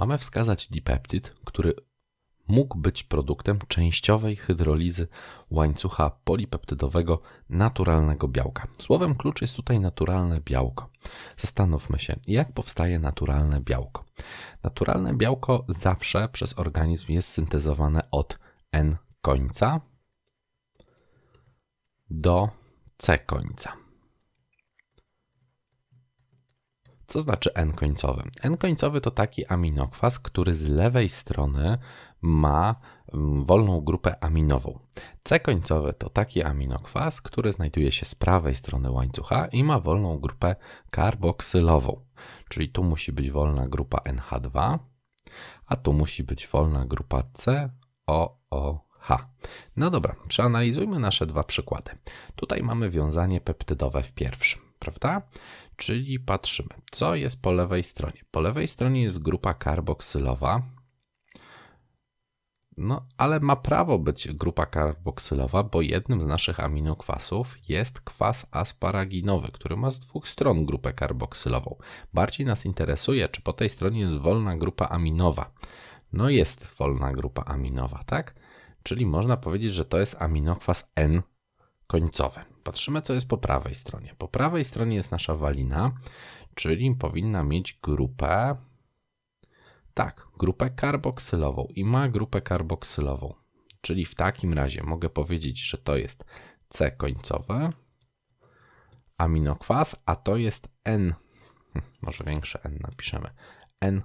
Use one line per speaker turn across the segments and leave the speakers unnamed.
mamy wskazać dipeptyd, który mógł być produktem częściowej hydrolizy łańcucha polipeptydowego naturalnego białka. Słowem klucz jest tutaj naturalne białko. Zastanówmy się, jak powstaje naturalne białko. Naturalne białko zawsze przez organizm jest syntezowane od N końca do C końca. Co znaczy N-końcowy? N-końcowy to taki aminokwas, który z lewej strony ma mm, wolną grupę aminową. C-końcowy to taki aminokwas, który znajduje się z prawej strony łańcucha i ma wolną grupę karboksylową. Czyli tu musi być wolna grupa NH2, a tu musi być wolna grupa COOH. No dobra, przeanalizujmy nasze dwa przykłady. Tutaj mamy wiązanie peptydowe w pierwszym, prawda? Czyli patrzymy, co jest po lewej stronie. Po lewej stronie jest grupa karboksylowa, no, ale ma prawo być grupa karboksylowa, bo jednym z naszych aminokwasów jest kwas asparaginowy, który ma z dwóch stron grupę karboksylową. Bardziej nas interesuje, czy po tej stronie jest wolna grupa aminowa. No jest wolna grupa aminowa, tak? Czyli można powiedzieć, że to jest aminokwas N końcowy. Patrzymy, co jest po prawej stronie. Po prawej stronie jest nasza walina, czyli powinna mieć grupę tak, grupę karboksylową i ma grupę karboksylową. Czyli w takim razie mogę powiedzieć, że to jest C końcowe, aminokwas, a to jest N, hm, może większe N napiszemy, N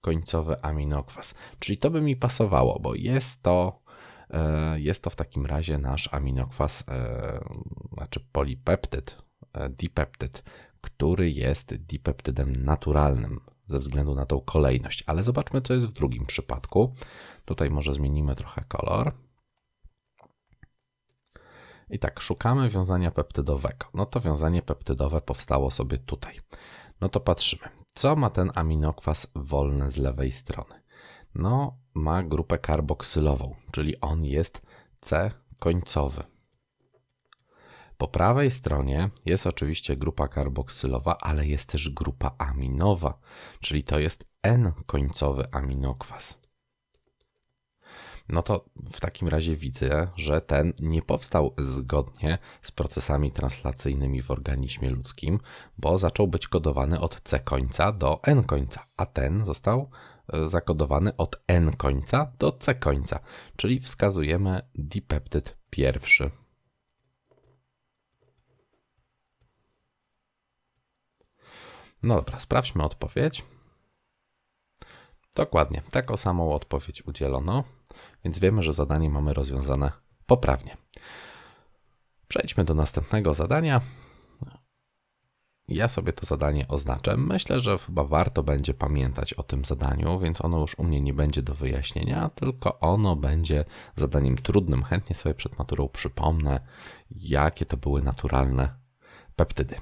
końcowy aminokwas. Czyli to by mi pasowało, bo jest to, jest to w takim razie nasz aminokwas, e, znaczy polipeptyd, e, dipeptyd, który jest dipeptydem naturalnym ze względu na tą kolejność. Ale zobaczmy, co jest w drugim przypadku. Tutaj może zmienimy trochę kolor. I tak, szukamy wiązania peptydowego. No to wiązanie peptydowe powstało sobie tutaj. No to patrzymy, co ma ten aminokwas wolny z lewej strony. No, ma grupę karboksylową, czyli on jest C końcowy. Po prawej stronie jest oczywiście grupa karboksylowa, ale jest też grupa aminowa, czyli to jest N-końcowy aminokwas. No to w takim razie widzę, że ten nie powstał zgodnie z procesami translacyjnymi w organizmie ludzkim, bo zaczął być kodowany od C końca do N końca, a ten został zakodowany od N końca do C końca, czyli wskazujemy dipeptyd pierwszy. No dobra, sprawdźmy odpowiedź. Dokładnie, taką samą odpowiedź udzielono, więc wiemy, że zadanie mamy rozwiązane poprawnie. Przejdźmy do następnego zadania. Ja sobie to zadanie oznaczę. Myślę, że chyba warto będzie pamiętać o tym zadaniu, więc ono już u mnie nie będzie do wyjaśnienia, tylko ono będzie zadaniem trudnym. Chętnie sobie przed maturą przypomnę, jakie to były naturalne peptydy.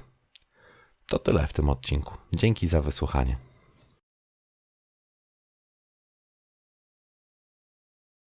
To tyle w tym odcinku. Dzięki za wysłuchanie.